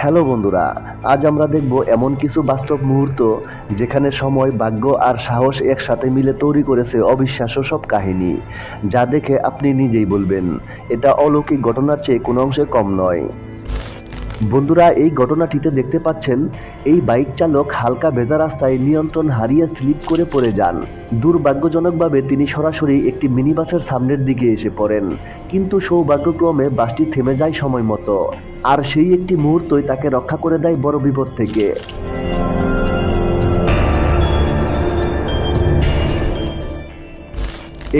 Hello বন্ধুরা, আজ আমরা দেখব এমন কিছু বাস্তব মুহূর্ত যেখানে সময়, ভাগ্য আর সাহস একসাথে মিলে তৈরি করেছে অবিশ্বাস্য সব কাহিনী। যা দেখে আপনি নিজেই বলবেন, এটা অলৌকিক ঘটনার চেয়ে কোনো অংশে কম নয়। বন্ধুরা, এই ঘটনাটিতে দেখতে পাচ্ছেন, এই বাইক চালক হালকা ভেজা রাস্তায় নিয়ন্ত্রণ হারিয়ে স্লিপ করে পড়ে যান। দুর্ভাগ্যজনকভাবে তিনি সরাসরি একটি মিনিবাসের সামনের দিকে এসে পড়েন। কিন্তু সৌভাগ্যক্রমে বাসটি থেমে যায় সময় মতো আর সেই একটি মুহূর্তই তাকে রক্ষা করে দেয় বড় বিপদ থেকে।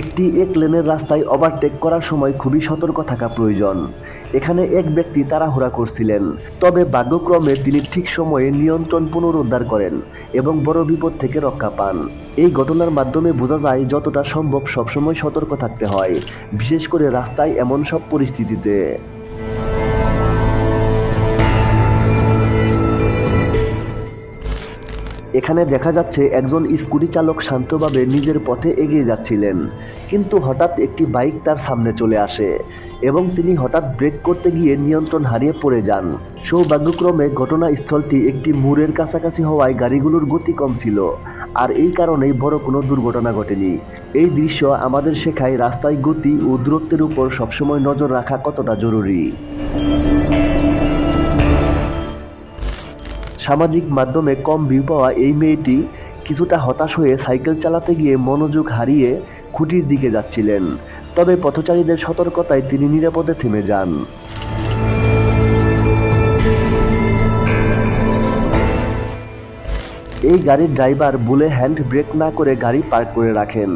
একটি এক লেনের রাস্তায় ওভারটেক করার সময় খুবই সতর্ক থাকা প্রয়োজন। এখানে এক ব্যক্তি তাড়াহুড়া করছিলেন, তবে ভাগ্যক্রমে তিনি ঠিক সময়ে নিয়ন্ত্রণ পুনরুদ্ধার করেন এবং বড় বিপদ থেকে রক্ষা পান। এই ঘটনার মাধ্যমে বোঝা যায় যতটা সম্ভব সবসময় সতর্ক থাকতে হয়, বিশেষ করে রাস্তায় এমন সব পরিস্থিতিতে। এখানে দেখা যাচ্ছে একজন স্কুটি চালক শান্তভাবে নিজের পথে এগিয়ে যাচ্ছিলেন, কিন্তু হঠাৎ একটি বাইক তার সামনে চলে আসে এবং তিনি হঠাৎ ব্রেক করতে গিয়ে নিয়ন্ত্রণ হারিয়ে পড়ে যান। সৌভাগ্যক্রমে ঘটনাস্থলটি একটি মুরের কাছাকাছি হওয়ায় গাড়িগুলোর গতি কম ছিল, আর এই কারণেই বড় কোনো দুর্ঘটনা ঘটেনি। এই দৃশ্য আমাদের শেখায় রাস্তায় গতি ও দূরত্বের উপর সবসময় নজর রাখা কতটা জরুরি। সামাজিক মাধ্যমে কম ভিউ পাওয়া এই মেয়েটি কিছুটা হতাশ হয়ে সাইকেল চালাতে গিয়ে মনোযোগ হারিয়ে খুঁটির দিকে যাচ্ছিলেন। তবে পথচারীদের সতর্কতায় তিনি নিরাপদে থেমে যান। এই গাড়ির ড্রাইভার বুলে হ্যান্ড ব্রেক না করে গাড়ি পার্ক করে রাখেন।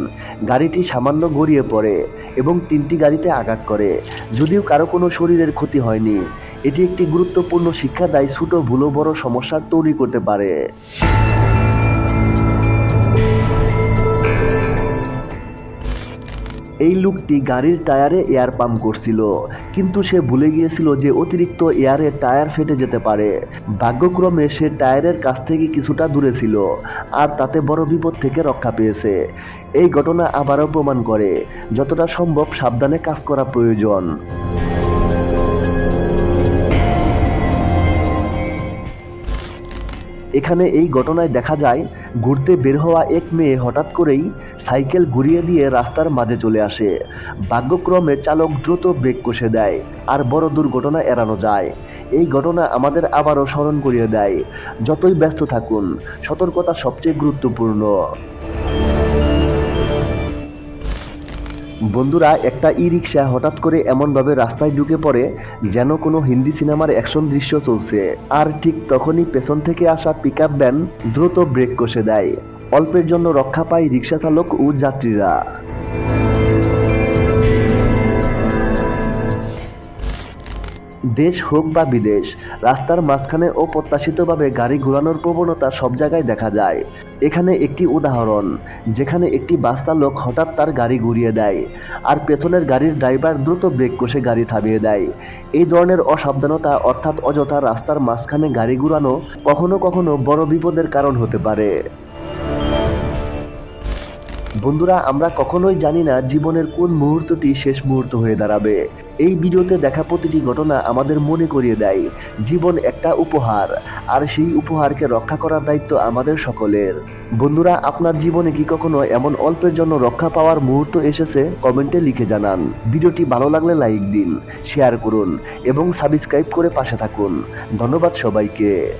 গাড়িটি সামান্য গড়িয়ে পড়ে এবং তিনটি গাড়িতে আঘাত করে, যদিও কারও কোনো শরীরের ক্ষতি হয়নি। এটি একটি গুরুত্বপূর্ণ শিক্ষা দেয় ছোট ভুলো বড় সমস্যার তৈরি করতে পারে। এই লোকটি গাড়ির টায়ারে এয়ার পাম্প করছিল, কিন্তু সে ভুলে গিয়েছিল যে অতিরিক্ত এয়ারে টায়ার ফেটে যেতে পারে। ভাগ্যক্রমে সে টায়ারের কাছ থেকে কিছুটা দূরে ছিল, আর তাতে বড় বিপদ থেকে রক্ষা পেয়েছে। এই ঘটনা আবারও প্রমাণ করে যতটা সম্ভব সাবধানে কাজ করা প্রয়োজন। এখানে এই ঘটনায় দেখা যায়, ঘুরতে বের হওয়া এক মেয়ে হঠাৎ করেই সাইকেল ঘুরিয়ে দিয়ে রাস্তার মাঝে চলে আসে। ভাগ্যক্রমে চালক দ্রুত ব্রেক কষে দেয় আর বড় দুর্ঘটনা এড়ানো যায়। এই ঘটনা আমাদের আবারও স্মরণ করিয়ে দেয়। যতই ব্যস্ত থাকুন, সতর্কতা সবচেয়ে গুরুত্বপূর্ণ। বন্ধুরা, একটা ই রিক্সা হঠাৎ করে এমনভাবে রাস্তায় ঢুকে পড়ে যেন কোনো হিন্দি সিনেমার অ্যাকশন দৃশ্য চলছে। আর ঠিক তখনই পেছন থেকে আসা পিক আপ ভ্যান দ্রুত ব্রেক কষে দেয়। অল্পের জন্য রক্ষা পায় রিক্সা চালক ও যাত্রীরা। দেশ হোক বা বিদেশ, রাস্তার মাঝখানে অপ্রত্যাশিতভাবে গাড়ি ঘোরানোর প্রবণতা সব জায়গায় দেখা যায়। এখানে একটি উদাহরণ, যেখানে একটি বাস চালক হঠাৎ তার গাড়ি ঘুরিয়ে দেয় আর পেছনের গাড়ির ড্রাইভার দ্রুত ব্রেক কষে গাড়ি থামিয়ে দেয়। এই ধরনের অসাবধানতা অর্থাৎ অযথা রাস্তার মাঝখানে গাড়ি ঘুরানো কখনো কখনো বড় বিপদের কারণ হতে পারে। বন্ধুরা, আমরা কখনোই জানি না জীবনের কোন মুহূর্তটি শেষ মুহূর্ত হয়ে দাঁড়াবে। এই ভিডিওতে দেখা প্রতিটি ঘটনা আমাদের মনে করিয়ে দেয়। জীবন একটা উপহার, আর সেই উপহারকে রক্ষা করার দায়িত্ব আমাদের সকলের। বন্ধুরা, আপনার জীবনে কি কখনো এমন অল্পের জন্য রক্ষা পাওয়ার মুহূর্ত এসেছে? কমেন্টে লিখে জানান। ভিডিওটি ভালো লাগলে লাইক দিন, শেয়ার করুন, এবং সাবস্ক্রাইব করে পাশে থাকুন। ধন্যবাদ সবাইকে।